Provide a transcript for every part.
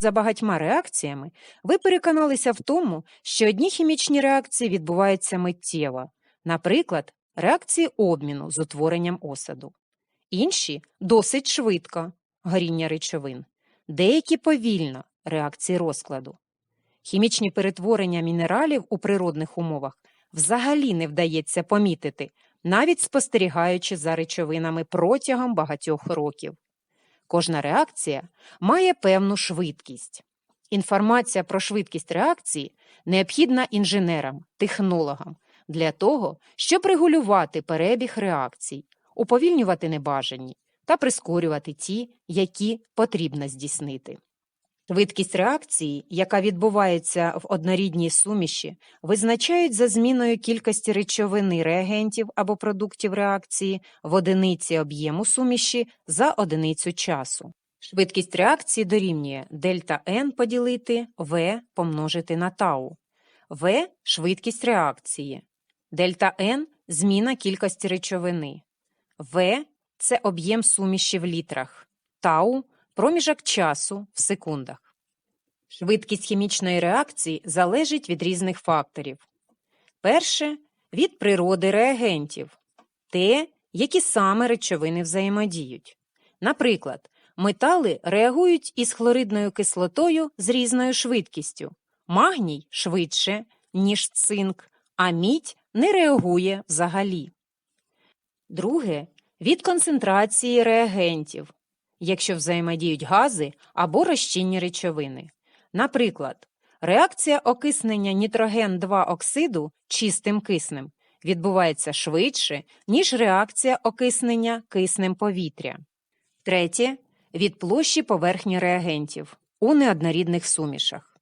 За багатьма реакціями ви переконалися в тому, що одні хімічні реакції відбуваються миттєво, наприклад, реакції обміну з утворенням осаду. Інші досить швидко горіння речовин, деякі повільно реакції розкладу. Хімічні перетворення мінералів у природних умовах взагалі не вдається помітити, навіть спостерігаючи за речовинами протягом багатьох років. Кожна реакція має певну швидкість. Інформація про швидкість реакції необхідна інженерам, технологам для того, щоб регулювати перебіг реакцій, уповільнювати небажані та прискорювати ті, які потрібно здійснити. Швидкість реакції, яка відбувається в однорідній суміші, визначають за зміною кількості речовини реагентів або продуктів реакції в одиниці об'єму суміші за одиницю часу. Швидкість реакції дорівнює дельта n поділити v помножити на тау. v – швидкість реакції. Дельта n – зміна кількості речовини. v – це об'єм суміші в літрах. Тау – проміжок часу в секундах. Швидкість хімічної реакції залежить від різних факторів. Перше від природи реагентів, те, які саме речовини взаємодіють. Наприклад, метали реагують із хлоридною кислотою з різною швидкістю. Магній швидше, ніж цинк, а мідь не реагує взагалі. Друге від концентрації реагентів, якщо взаємодіють гази або розчинні речовини. Наприклад, реакція окиснення нітроген-2 оксиду чистим киснем відбувається швидше, ніж реакція окиснення киснем повітря. Третє від площі поверхні реагентів у неоднорідних сумішах.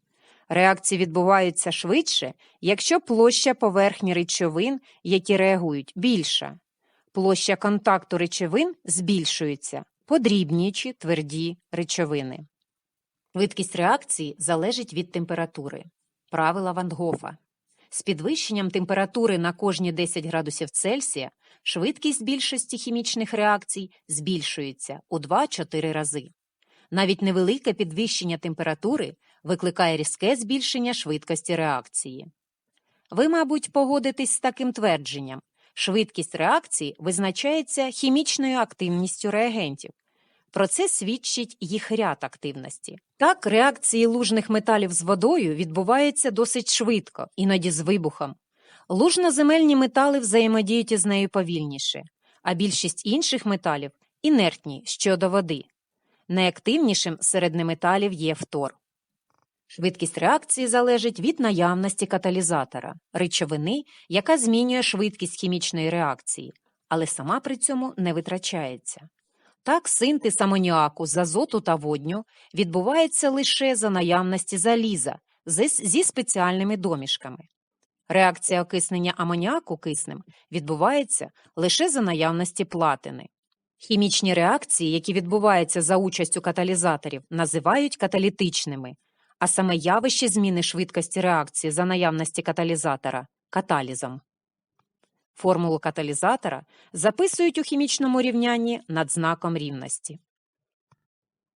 Реакції відбуваються швидше, якщо площа поверхні речовин, які реагують, більша. Площа контакту речовин збільшується, подрібнюючи тверді речовини. Швидкість реакції залежить від температури. Правила Ван Гофа. З підвищенням температури на кожні 10 градусів Цельсія швидкість більшості хімічних реакцій збільшується у 2-4 рази. Навіть невелике підвищення температури викликає різке збільшення швидкості реакції. Ви, мабуть, погодитесь з таким твердженням. Швидкість реакції визначається хімічною активністю реагентів. Про це свідчить їх ряд активності. Так, реакції лужних металів з водою відбуваються досить швидко, іноді з вибухом. Лужноземельні метали взаємодіють із нею повільніше, а більшість інших металів інертні щодо води. Найактивнішим серед неметалів є фтор. Швидкість реакції залежить від наявності каталізатора, речовини, яка змінює швидкість хімічної реакції, але сама при цьому не витрачається. Так, синтез амоніаку з азоту та водню відбувається лише за наявності заліза зі, спеціальними домішками. Реакція окиснення амоніаку киснем відбувається лише за наявності платини. Хімічні реакції, які відбуваються за участю каталізаторів, називають каталітичними, а саме явище зміни швидкості реакції за наявності каталізатора каталізом. Формулу каталізатора записують у хімічному рівнянні над знаком рівності.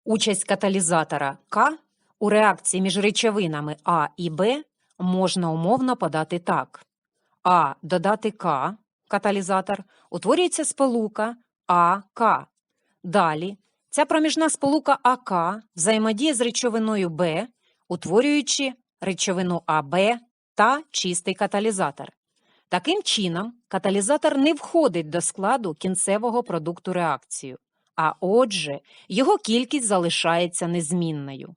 Участь каталізатора К у реакції між речовинами А і Б можна умовно подати так. А додати К каталізатор утворюється сполука АК. Далі ця проміжна сполука АК взаємодіє з речовиною Б, утворюючи речовину АБ та чистий каталізатор. Таким чином, каталізатор не входить до складу кінцевого продукту реакцію, а отже, його кількість залишається незмінною.